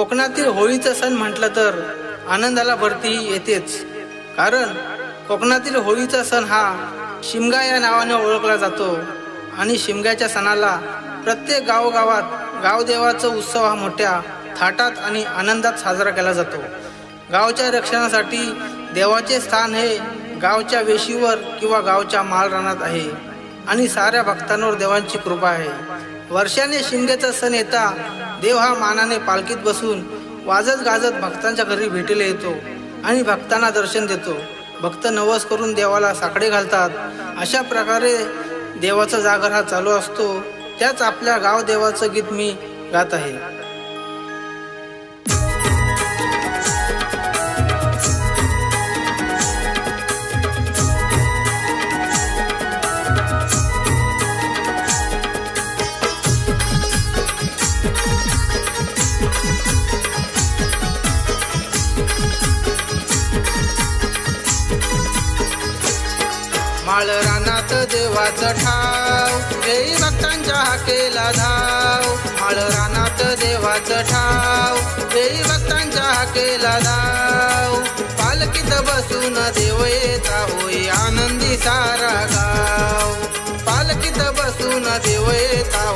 कोकणातील होळीचा सण म्हटलं तर आनंदाला भरती येतेच. कारण कोकणातील होळीचा सण हा शिमगा या नावाने ओळखला जातो आणि शिमग्याच्या सणाला प्रत्येक गावोगावात गावदेवाचा उत्सव हा मोठ्या थाटात आणि आनंदात साजरा केला जातो. गावच्या रक्षणासाठी देवाचे स्थान हे गावच्या वेशीवर किंवा गावच्या मालरानात आहे आणि साऱ्या भक्तांवर देवांची कृपा आहे. वर्षाने शिमग्याचा सण येता देव हा मानाने पालखीत बसून वाजत गाजत भक्तांच्या घरी भेटीला येतो आणि भक्तांना दर्शन देतो. भक्त नवस करून देवाला साकडे घालतात. अशा प्रकारे देवाचा जागर हा चालू असतो. त्याच आपल्या गाव देवाचं गीत मी गात आहे. माळ रानात देवाचं ठाव. जय भक्तांच्या हाकेला धाव. माळ रानात देवाचं ठाव. जय भक्तांच्या हाकेला धाव. पालखीत बसून देव येता होई आनंदी सारा गाव. पालखीत बसून देव येता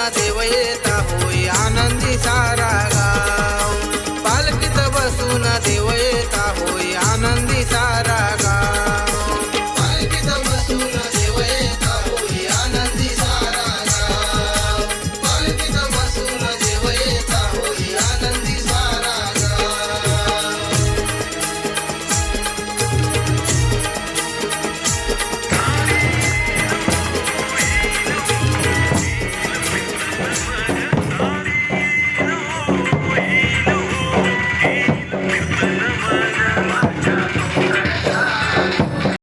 I'll na te vayeta